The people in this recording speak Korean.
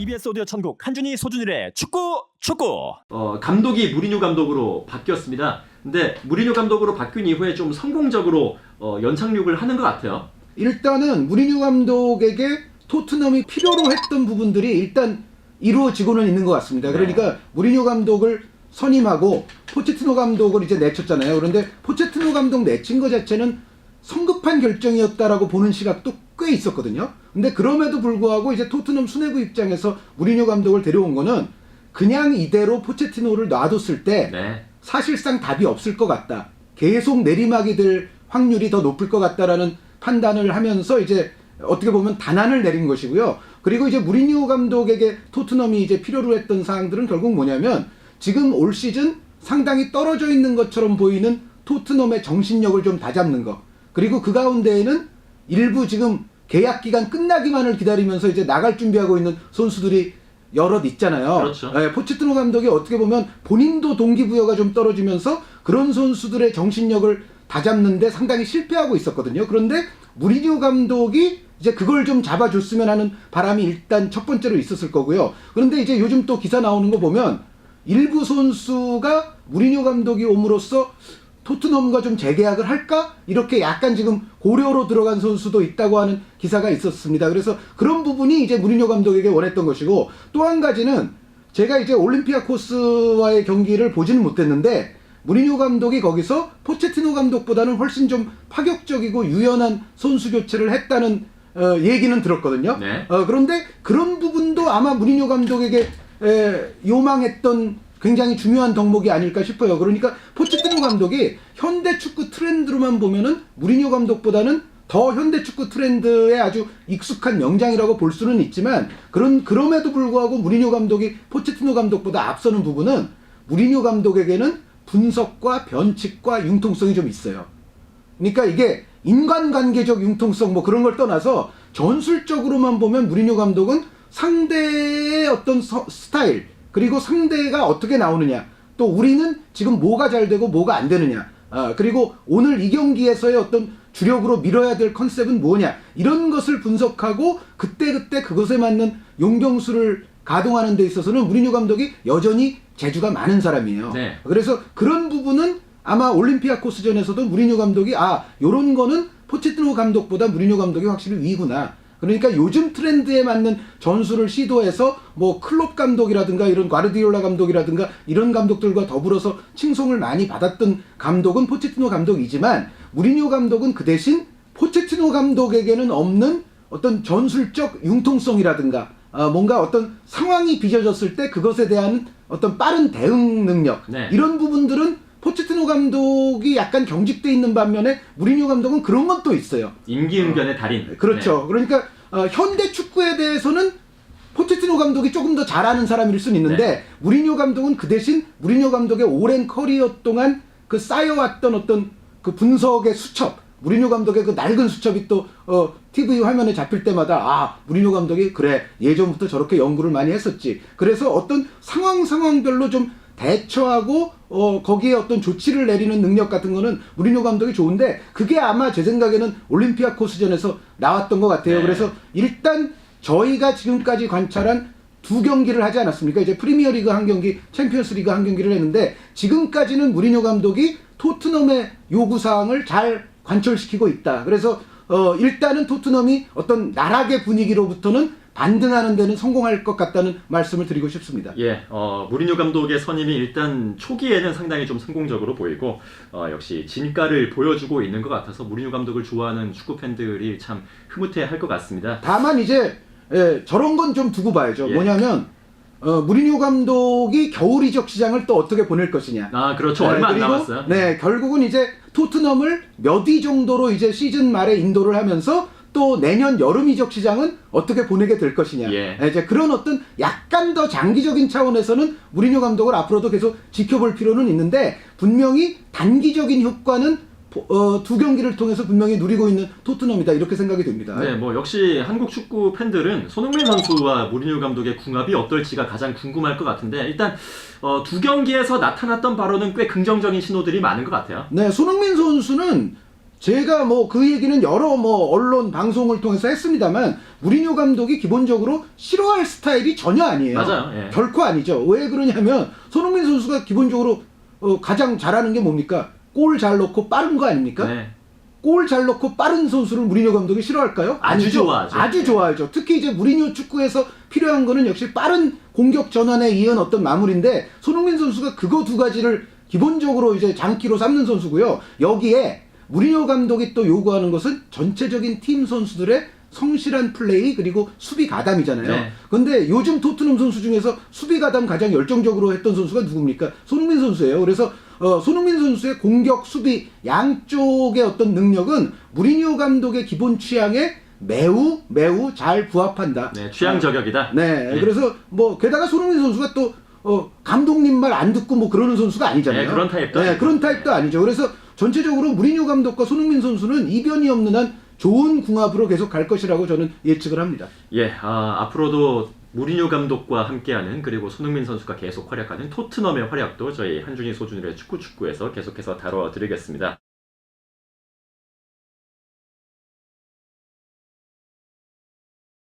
EBS 오디오 천국 한준희 소준일의 축구 축구 어, 감독이 무리뉴 감독으로 바뀌었습니다. 근데 무리뉴 감독으로 바뀐 이후에 좀 성공적으로 어, 연착륙을 하는 것 같아요. 일단은 무리뉴 감독에게 토트넘이 필요로 했던 부분들이 일단 이루어지고는 있는 것 같습니다. 그러니까 무리뉴 감독을 선임하고 포체티노 감독을 이제 내쳤잖아요. 그런데 포체티노 감독 내친 것 자체는 성급한 결정이었다라고 보는 시각도 꽤 있었거든요. 근데 그럼에도 불구하고 이제 토트넘 수뇌부 입장에서 무리뉴 감독을 데려온 거는 그냥 이대로 포체티노를 놔뒀을 때 네. 사실상 답이 없을 것 같다. 계속 내리막이 될 확률이 더 높을 것 같다라는 판단을 하면서 이제 어떻게 보면 단안을 내린 것이고요. 그리고 이제 무리뉴 감독에게 토트넘이 이제 필요로 했던 사항들은 결국 뭐냐면 지금 올 시즌 상당히 떨어져 있는 것처럼 보이는 토트넘의 정신력을 좀 다잡는 것. 그리고 그 가운데에는 일부 지금 계약 기간 끝나기만을 기다리면서 이제 나갈 준비하고 있는 선수들이 여럿 있잖아요. 그렇죠. 예, 포체티노 감독이 어떻게 보면 본인도 동기부여가 좀 떨어지면서 그런 선수들의 정신력을 다잡는데 상당히 실패하고 있었거든요. 그런데 무리뉴 감독이 이제 그걸 좀 잡아줬으면 하는 바람이 일단 첫 번째로 있었을 거고요. 그런데 이제 요즘 또 기사 나오는 거 보면 일부 선수가 무리뉴 감독이 옴으로써 토트넘과 좀 재계약을 할까? 이렇게 약간 지금 고려로 들어간 선수도 있다고 하는 기사가 있었습니다. 그래서 그런 부분이 이제 무리뉴 감독에게 원했던 것이고 또 한 가지는 제가 이제 올림피아 코스와의 경기를 보지는 못했는데 무리뉴 감독이 거기서 포체티노 감독보다는 훨씬 좀 파격적이고 유연한 선수 교체를 했다는 어, 얘기는 들었거든요. 네. 어, 그런데 그런 부분도 아마 무리뉴 감독에게 에, 요망했던 굉장히 중요한 덕목이 아닐까 싶어요. 그러니까 포체티노 감독이 현대 축구 트렌드로만 보면은 무리뉴 감독보다는 더 현대 축구 트렌드에 아주 익숙한 명장이라고 볼 수는 있지만 그런 그럼에도 불구하고 무리뉴 감독이 포체티노 감독보다 앞서는 부분은 무리뉴 감독에게는 분석과 변칙과 융통성이 좀 있어요. 그러니까 이게 인간관계적 융통성 뭐 그런 걸 떠나서 전술적으로만 보면 무리뉴 감독은 상대의 어떤 서- 스타일 그리고 상대가 어떻게 나오느냐 또 우리는 지금 뭐가 잘 되고 뭐가 안 되느냐 아, 그리고 오늘 이 경기에서의 어떤 주력으로 밀어야 될 컨셉은 뭐냐 이런 것을 분석하고 그때 그때 그것에 맞는 용병수를 가동하는 데 있어서는 무리뉴 감독이 여전히 재주가 많은 사람이에요. 네. 그래서 그런 부분은 아마 올림피아 코스전에서도 무리뉴 감독이 아 요런 거는 포체티노 감독보다 무리뉴 감독이 확실히 위구나. 그러니까 요즘 트렌드에 맞는 전술을 시도해서 뭐 클롭 감독이라든가 이런 과르디올라 감독이라든가 이런 감독들과 더불어서 칭송을 많이 받았던 감독은 포체티노 감독이지만 무리뉴 감독은 그 대신 포체티노 감독에게는 없는 어떤 전술적 융통성이라든가 아, 뭔가 어떤 상황이 빚어졌을 때 그것에 대한 어떤 빠른 대응 능력 네. 이런 부분들은 감독이 약간 경직돼 있는 반면에 무리뉴 감독은 그런 것도 있어요. 임기응변의 달인. 네. 그렇죠. 그러니까 어, 현대 축구에 대해서는 포체티노 감독이 조금 더 잘하는 사람일 수는 있는데 네. 무리뉴 감독은 그 대신 무리뉴 감독의 오랜 커리어 동안 그 쌓여왔던 어떤 그 분석의 수첩, 무리뉴 감독의 그 낡은 수첩이 또 어, TV 화면에 잡힐 때마다 아 무리뉴 감독이 그래 예전부터 저렇게 연구를 많이 했었지. 그래서 어떤 상황 상황별로 좀 대처하고 어 거기에 어떤 조치를 내리는 능력 같은 거는 무리뉴 감독이 좋은데 그게 아마 제 생각에는 올림피아 코스전에서 나왔던 것 같아요. 네. 그래서 일단 저희가 지금까지 관찰한 두 경기를 하지 않았습니까? 이제 프리미어리그 한 경기, 챔피언스리그 한 경기를 했는데 지금까지는 무리뉴 감독이 토트넘의 요구 사항을 잘 관철시키고 있다. 그래서 어 일단은 토트넘이 어떤 나락의 분위기로부터는 반등하는 데는 성공할 것 같다는 말씀을 드리고 싶습니다. 예, 어, 무리뉴 감독의 선임이 일단 초기에는 상당히 좀 성공적으로 보이고 어, 역시 진가를 보여주고 있는 것 같아서 무리뉴 감독을 좋아하는 축구 팬들이 참 흐뭇해할 것 같습니다. 다만 이제 예, 저런 건 좀 두고 봐야죠. 예. 뭐냐면 어, 무리뉴 감독이 겨울 이적 시장을 또 어떻게 보낼 것이냐. 아, 그렇죠. 얼마 안 그리고, 남았어요. 네, 결국은 이제 토트넘을 몇 위 정도로 이제 시즌 말에 인도를 하면서 또 내년 여름 이적 시장은 어떻게 보내게 될 것이냐. 예. 네, 이제 그런 어떤 약간 더 장기적인 차원에서는 무리뉴 감독을 앞으로도 계속 지켜볼 필요는 있는데 분명히 단기적인 효과는 포- 어, 두 경기를 통해서 분명히 누리고 있는 토트넘이다 이렇게 생각이 됩니다. 네, 뭐 역시 한국 축구 팬들은 손흥민 선수와 무리뉴 감독의 궁합이 어떨지가 가장 궁금할 것 같은데 일단 어, 두 경기에서 나타났던 바로는 꽤 긍정적인 신호들이 많은 것 같아요. 네, 손흥민 선수는 제가 뭐 그 얘기는 여러 뭐 언론 방송을 통해서 했습니다만 무리뉴 감독이 기본적으로 싫어할 스타일이 전혀 아니에요. 맞아요. 예. 결코 아니죠. 왜 그러냐면 손흥민 선수가 기본적으로 어, 가장 잘하는 게 뭡니까? 골 잘 넣고 빠른 거 아닙니까? 네. 골잘 넣고 빠른 선수를 무리뉴 감독이 싫어할까요? 아주 아니죠. 좋아하죠. 아주 좋아하죠. 특히 이제 무리뉴 축구에서 필요한 거는 역시 빠른 공격 전환에 이은 어떤 마무리인데 손흥민 선수가 그거 두 가지를 기본적으로 이제 장기로 삼는 선수고요. 여기에 무리뉴 감독이 또 요구하는 것은 전체적인 팀 선수들의 성실한 플레이 그리고 수비 가담이잖아요. 네. 근데 요즘 토트넘 선수 중에서 수비 가담 가장 열정적으로 했던 선수가 누굽니까? 손흥민 선수예요. 그래서 어, 손흥민 선수의 공격, 수비 양쪽의 어떤 능력은 무리뉴 감독의 기본 취향에 매우 매우 잘 부합한다. 네, 취향 저격이다. 네, 예. 그래서 뭐 게다가 손흥민 선수가 또 어, 감독님 말 안 듣고 뭐 그러는 선수가 아니잖아요. 네, 그런 타입도 네, 아니고. 그런 타입도 아니죠. 그래서 전체적으로 무리뉴 감독과 손흥민 선수는 이변이 없는 한 좋은 궁합으로 계속 갈 것이라고 저는 예측을 합니다. 예, 아, 앞으로도 무리뉴 감독과 함께하는 그리고 손흥민 선수가 계속 활약하는 토트넘의 활약도 저희 한준희 소준일의 축구 축구에서 계속해서 다뤄드리겠습니다.